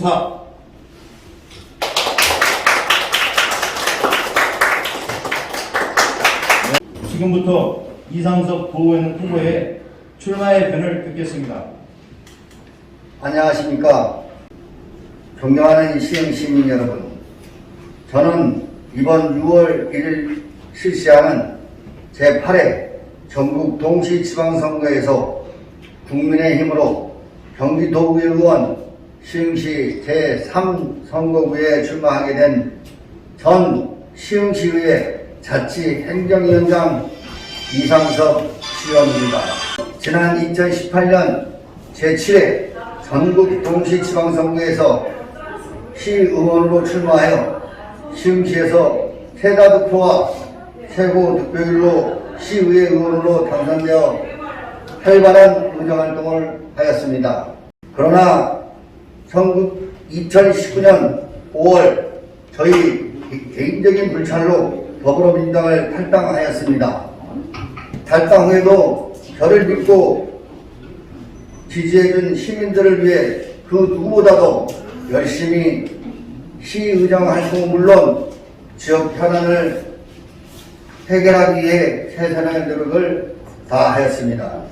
송사 네, 지금부터 이상석 보호원 후보의 출마의 변을 듣겠습니다. 안녕하십니까. 존경하는 시흥 시민 여러분. 저는 이번 6월 1일 실시하는 제8회 전국 동시지방선거에서 국민의힘으로 경기도의 의원 시흥시 제3선거구에 출마하게 된 전 시흥시의회 자치행정위원장 이상석 시원입니다. 지난 2018년 제7회 전국 동시지방선거에서 시의원으로 출마하여 시흥시에서 최다 득표와 최고 득표율로 시의회 의원으로 당선되어 활발한 의정활동을 하였습니다. 그러나 2019년 5월 저희 개인적인 불찰로 더불어민주당을 탈당하였습니다. 탈당 후에도 저를 믿고 지지해준 시민들을 위해 그 누구보다도 열심히 시의정 활동 물론 지역 현안을 해결하기 위해 최선의 노력을 다하였습니다.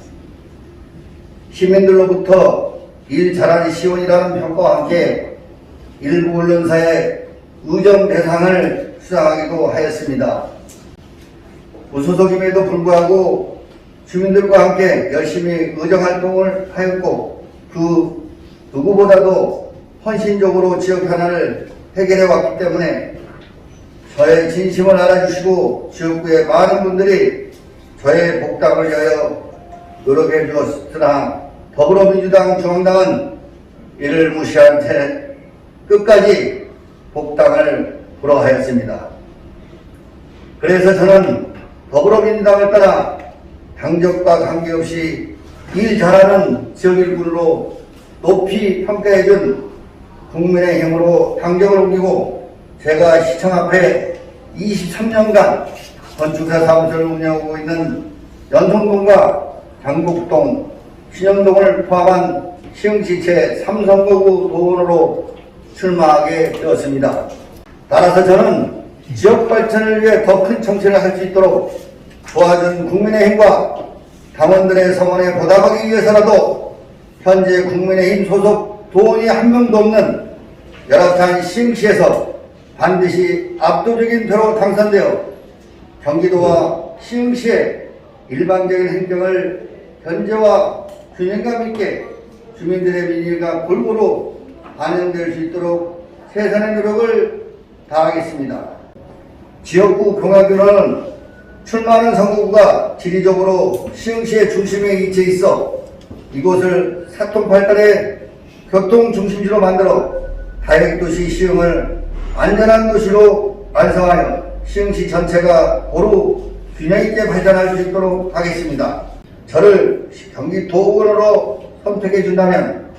시민들로부터 일 잘하는 시원이라는 평가와 함께 일부 언론사의 의정 대상을 수상하기도 하였습니다. 무소속임에도 불구하고 주민들과 함께 열심히 의정 활동을 하였고 그 누구보다도 헌신적으로 지역 현안을 해결해 왔기 때문에 저의 진심을 알아주시고 지역구의 많은 분들이 저의 복당을 위하여 노력해 주었으나 더불어민주당 중앙당은 이를 무시한 채 끝까지 복당을 불허하였습니다. 그래서 저는 더불어민주당을 따라 당적과 관계없이 일 잘하는 지역 일꾼으로 높이 평가해준 국민의힘으로 당적을 옮기고 제가 시청 앞에 23년간 건축사 사무소를 운영하고 있는 연성동과 장곡동, 신영동을 포함한 시흥지체 3선거구 도원으로 출마하게 되었습니다. 따라서 저는 지역 발전을 위해 더 큰 정치를 할 수 있도록 도와준 국민의힘과 당원들의 성원에 보답하기 위해서라도 현재 국민의힘 소속 도원이 한 명도 없는 열악한 시흥시에서 반드시 압도적인 표로 당선되어 경기도와 시흥시의 일반적인 행정을 현재와 균형감 있게 주민들의 민의가 골고루 반영될 수 있도록 최선의 노력을 다하겠습니다. 지역구 경화교는 출마하는 선거구가 지리적으로 시흥시의 중심에 위치해 있어 이곳을 사통팔달의 교통 중심지로 만들어 다액도시 시흥을 안전한 도시로 완성하여 시흥시 전체가 고루 균형 있게 발전할 수 있도록 하겠습니다. 저를 경기도의원으로 선택해 준다면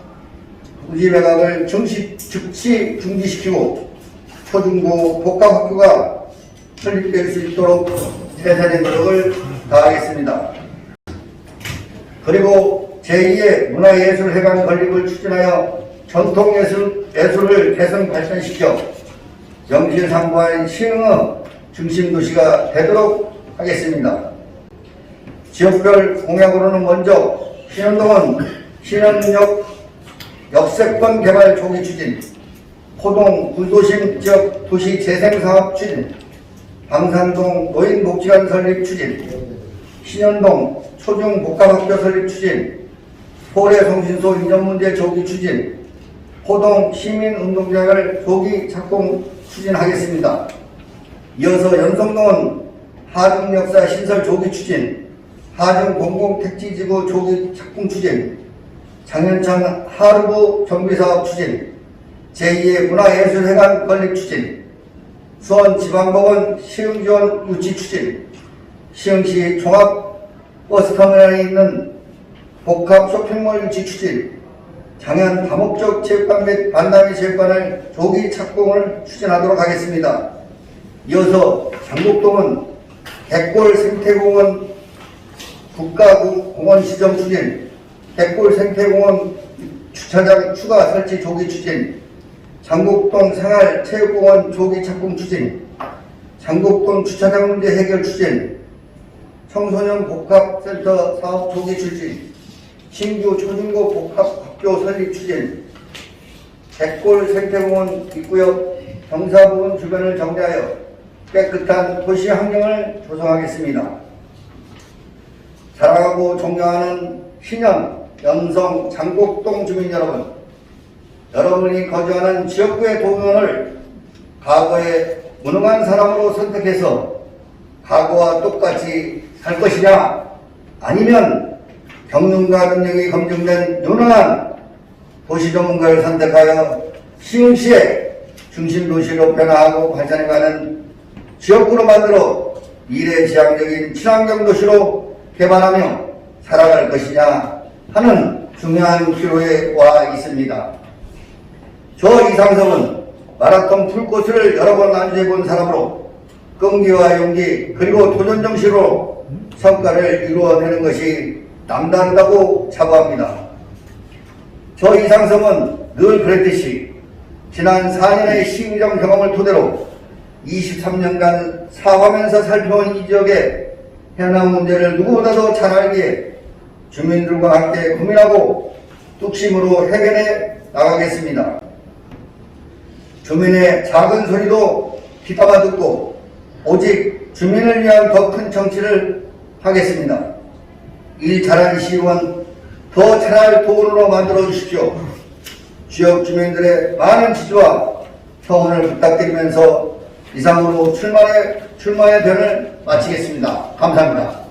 부지 매각을 증시, 즉시 중지시키고 초중고 복합학교가 설립될 수 있도록 최선의 노력을 다하겠습니다. 그리고 제2의 문화예술회관 건립을 추진하여 전통예술, 예술을 개선 발전시켜 영실상부한 시흥의 중심도시가 되도록 하겠습니다. 지역별 공약으로는 먼저 신현동은 신현역 역세권 개발 초기 추진, 포동 구도심 지역 도시 재생 사업 추진, 방산동 노인 복지관 설립 추진, 신현동 초중 복합학교 설립 추진, 포례송신소 이전 문제 조기 추진, 포동 시민 운동장을 조기 착공 추진하겠습니다. 이어서 연성동은 하중 역사 신설 조기 추진, 하중 공공택지지구 조기 착공 추진, 장현천 하루부 정비사업 추진, 제2의 문화예술회관 건립 추진, 수원지방법원 시흥지원 유치 추진, 시흥시 종합버스터미널에 있는 복합 쇼핑몰 유치 추진, 장현 다목적 체육관 및 반다미 체육관을 조기 착공을 추진하도록 하겠습니다. 이어서 장곡동은 백골 생태공원 국가공원 지정 추진, 백골 생태공원 주차장 추가 설치 조기 추진, 장곡동 생활 체육공원 조기 착공 추진, 장곡동 주차장 문제 해결 추진, 청소년 복합센터 사업 조기 추진, 신규 초중고 복합학교 설립 추진, 백골 생태공원 입구역 경사부근 주변을 정비하여 깨끗한 도시 환경을 조성하겠습니다. 사랑하고 존경하는 신현, 염성, 장곡동 주민 여러분, 여러분이 거주하는 지역구의 도면을 과거에 무능한 사람으로 선택해서 과거와 똑같이 살 것이냐? 아니면 경륜과 능력이 검증된 유능한 도시 전문가를 선택하여 시흥시의 중심 도시로 변화하고 발전해가는 지역구로 만들어 미래 지향적인 친환경 도시로 개발하며 살아갈 것이냐 하는 중요한 기로에 와 있습니다. 저 이상섭은 마라톤 풀코스를 여러 번 안주해 본 사람으로 끈기와 용기 그리고 도전 정신으로 성과를 이루어내는 것이 남다르다고 자부합니다. 저 이상섭은 늘 그랬듯이 지난 4년의 시의정 경험을 토대로 23년간 사화면서 살펴온 이 지역의 현안 문제를 누구보다도 잘 알기에 주민들과 함께 고민하고 뚝심으로 해결해 나가겠습니다. 주민의 작은 소리도 귀담아 듣고 오직 주민을 위한 더 큰 정치를 하겠습니다. 일 잘하는 시의원 더 잘할 도움으로 만들어 주십시오. 지역 주민들의 많은 지지와 성원을 부탁드리면서 이상으로 출마의, 출마의 변을 마치겠습니다. 감사합니다.